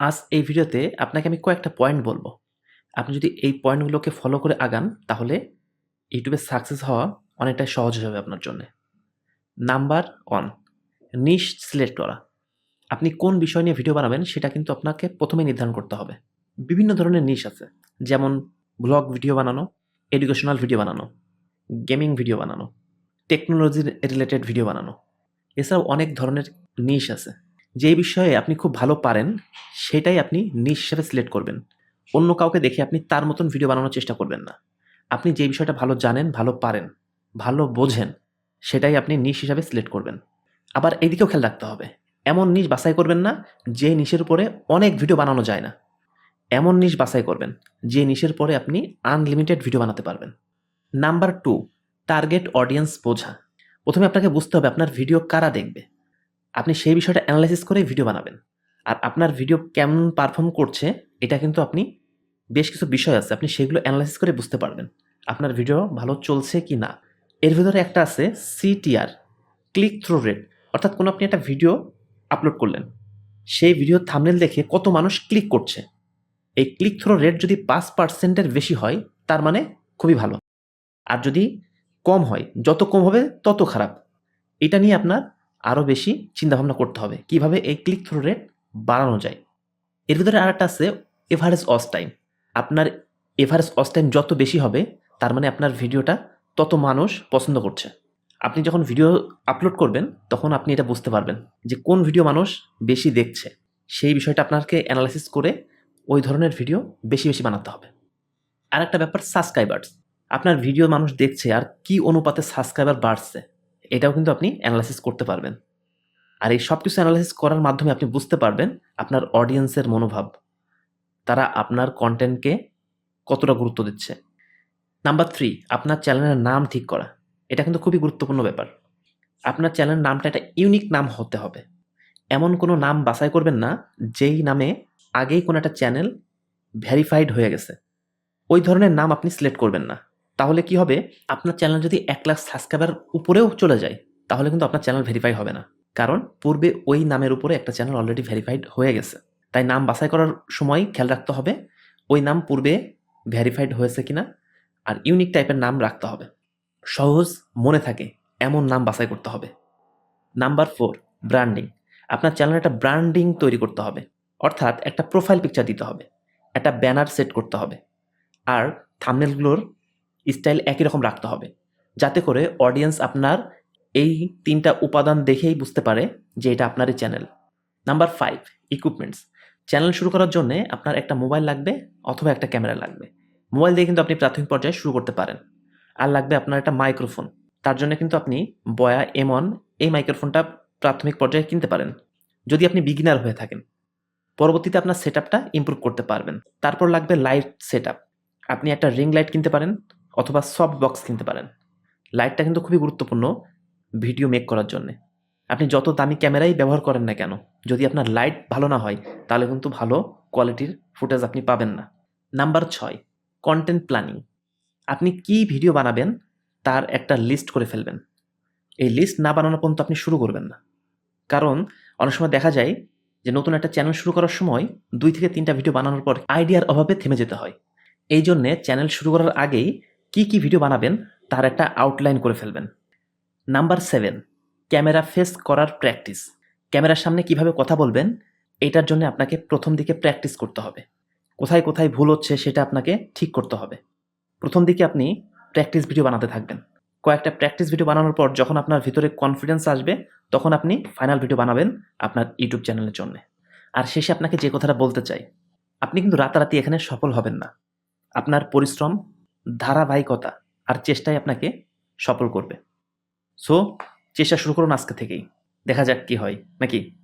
আজ এই ভিডিওতে আপনাকে আমি কয়েকটা পয়েন্ট বলব। আপনি যদি এই পয়েন্টগুলোকে ফলো করে আগান, তাহলে ইউটিউবে সাকসেস হওয়া অনেকটাই সহজ যাবে আপনার জন্য। নাম্বার ওয়ান নিশ সিলেক্ট করা। আপনি কোন বিষয় নিয়ে ভিডিও বানাবেন, সেটা কিন্তু আপনাকে প্রথমে নির্ধারণ করতে হবে। বিভিন্ন ধরনের নিশ আছে। যেমন ব্লগ ভিডিও বানানো এডুকেশনাল ভিডিও বানানো গেমিং ভিডিও বানানো টেকনোলজি রিলেটেড ভিডিও বানানো। এছাড়াও অনেক ধরনের নিশ আছে। যেই বিষয়ে আপনি খুব ভালো পারেন, সেটাই আপনি নিজ হিসাবে সিলেক্ট করবেন। অন্য কাউকে দেখে আপনি তার মতন ভিডিও বানানোর চেষ্টা করবেন না। আপনি যে বিষয়টা ভালো জানেন, ভালো পারেন, ভালো বোঝেন, সেটাই আপনি নিশ হিসাবে সিলেক্ট করবেন। আবার এইদিকেও খেয়াল রাখতে হবে, এমন নিশ বাছাই করবেন না, যে নিশের উপরে অনেক ভিডিও বানানো যায় না। এমন নিশ বাছাই করবেন, যে নিশের পরে আপনি আনলিমিটেড ভিডিও বানাতে পারবেন। নাম্বার টু টার্গেট অডিয়েন্স বোঝা। প্রথমে আপনাকে বুঝতে হবে আপনার ভিডিও কারা দেখবে। আপনি সেই বিষয়টা অ্যানালাইসিস করে ভিডিও বানাবেন। আর আপনার ভিডিও কেমন পারফর্ম করছে, এটা কিন্তু আপনি বেশ কিছু বিষয় আছে, আপনি সেগুলো অ্যানালাইসিস করে বুঝতে পারবেন। আপনার ভিডিও ভালো চলছে কি না। এর ভিতরে একটা আছে সিটিআর ক্লিক থ্রু রেট অর্থাৎ কোনো আপনি একটা ভিডিও আপলোড করলেন, সেই ভিডিও থামনেল দেখে কত মানুষ ক্লিক করছে। এই ক্লিক থ্রো রেট যদি পাঁচ পার্সেন্টের বেশি হয়, তার মানে খুবই ভালো। আর যদি কম হয়, যত কম হবে তত খারাপ। এটা নিয়ে আপনার আরও বেশি চিন্তাভাবনা করতে হবে। কীভাবে এই ক্লিক থ্রু রেট বাড়ানো যায়? এর ভিতরে আর একটা আছে এভারেজ অস টাইম আপনার এভারেজ অস টাইম যত বেশি হবে, তার মানে আপনার ভিডিওটা তত মানুষ পছন্দ করছে। আপনি যখন ভিডিও আপলোড করবেন, তখন আপনি এটা বুঝতে পারবেন যে কোন ভিডিও মানুষ বেশি দেখছে। সেই বিষয়টা আপনাকে অ্যানালাইসিস করে ওই ধরনের ভিডিও বেশি বেশি বানাতে হবে। আর একটা ব্যাপার সাবস্ক্রাইবার্স আপনার ভিডিও মানুষ দেখছে আর কি অনুপাতে সাবস্ক্রাইবার বাড়ছে? এটাও কিন্তু আপনি অ্যানালাইসিস করতে পারবেন। আর এই সব কিছু অ্যানালাইসিস করার মাধ্যমে আপনি বুঝতে পারবেন আপনার অডিয়েন্সের মনোভাব। তারা আপনার কন্টেন্টকে কতটা গুরুত্ব দিচ্ছে। নাম্বার থ্রি আপনার চ্যানেলের নাম ঠিক করা। এটা কিন্তু খুবই গুরুত্বপূর্ণ ব্যাপার। আপনার চ্যানেলের নামটা একটা ইউনিক নাম হতে হবে। এমন কোনো নাম বাছাই করবেন না, যেই নামে আগেই কোনো একটা চ্যানেল ভেরিফাইড হয়ে গেছে। ওই ধরনের নাম আপনি সিলেক্ট করবেন না। তাহলে কি হবে? আপনার চ্যানেল যদি এক লাখ সাবস্ক্রাইবার উপরেও চলে যায়, তাহলে কিন্তু আপনার চ্যানেল ভেরিফাই হবে না। কারণ পূর্বে ওই নামের উপরে একটা চ্যানেল অলরেডি ভেরিফাইড হয়ে গেছে। তাই নাম বাছাই করার সময় খেয়াল রাখতে হবে, ওই নাম পূর্বে ভেরিফাইড হয়েছে কিনা, আর ইউনিক টাইপের নাম রাখতে হবে। সহজ মনে থাকে, এমন নাম বাছাই করতে হবে। নাম্বার ফোর ব্র্যান্ডিং আপনার চ্যানেলে একটা ব্র্যান্ডিং তৈরি করতে হবে। অর্থাৎ একটা প্রোফাইল পিকচার দিতে হবে। একটা ব্যানার সেট করতে হবে। আর থামনেলগুলোর স্টাইল একই রকম রাখতে হবে। যাতে করে অডিয়েন্স আপনার এই তিনটা উপাদান দেখেই বুঝতে পারে যে এটা আপনারই channel number five equipments channel শুরু করার জন্য আপনার একটা মোবাইল লাগবে অথবা একটা ক্যামেরা লাগবে। মোবাইল দিয়ে কিন্তু আপনি প্রাথমিক পর্যায়ে শুরু করতে পারেন। আর লাগবে আপনার একটা মাইক্রোফোন তার জন্য কিন্তু আপনি বয়া এমন এই মাইক্রোফোনটা প্রাথমিক পর্যায়ে কিনতে পারেন। যদি আপনি বিগিনার হয়ে থাকেন। পরবর্তীতে আপনার সেট আপটা ইম্প্রুভ করতে পারবেন। তারপর লাগবে লাইট সেট আপনি একটা রিং লাইট কিনতে পারেন। অথবা সফট বক্স কিনতে পারেন। লাইটটা কিন্তু খুবই গুরুত্বপূর্ণ ভিডিও মেক করার জন্যে। আপনি যত দামি ক্যামেরাই ব্যবহার করেন না কেন, যদি আপনার লাইট ভালো না হয়, তাহলে কিন্তু ভালো কোয়ালিটির ফুটেজ আপনি পাবেন না। নাম্বার ছয়, কন্টেন্ট প্ল্যানিং। আপনি কি ভিডিও বানাবেন তার একটা লিস্ট করে ফেলবেন। এই লিস্ট না বানানো পর্যন্ত আপনি শুরু করবেন না। কারণ, অনেক সময় দেখা যায় যে নতুন একটা চ্যানেল শুরু করার সময় দুই থেকে তিনটা ভিডিও বানানোর পর আইডিয়ার অভাবে থেমে যেতে হয়। এই জন্যে চ্যানেল শুরু করার আগেই কি কি ভিডিও বানাবেন তার একটা আউটলাইন করে ফেলবেন। নাম্বার সেভেন ক্যামেরা ফেস করার প্র্যাকটিস ক্যামেরার সামনে কীভাবে কথা বলবেন, এটার জন্য আপনাকে প্রথম দিকে প্র্যাকটিস করতে হবে। কোথায় কোথায় ভুল হচ্ছে সেটা আপনাকে ঠিক করতে হবে। প্রথম দিকে আপনি প্র্যাকটিস ভিডিও বানাতে থাকবেন। কয়েকটা প্র্যাকটিস ভিডিও বানানোর পর যখন আপনার ভিতরে কনফিডেন্স আসবে, তখন আপনি ফাইনাল ভিডিও বানাবেন আপনার ইউটিউব চ্যানেলের জন্য। আর শেষে আপনাকে যে কথাটা বলতে চাই, আপনি কিন্তু রাতারাতি এখানে সফল হবেন না। আপনার পরিশ্রম ধারাবাহিকতা আর চেষ্টাই আপনাকে সফল করবে। সো চেষ্টা শুরু করুন আজকে থেকেই। দেখা যাক কি হয়। নাকি?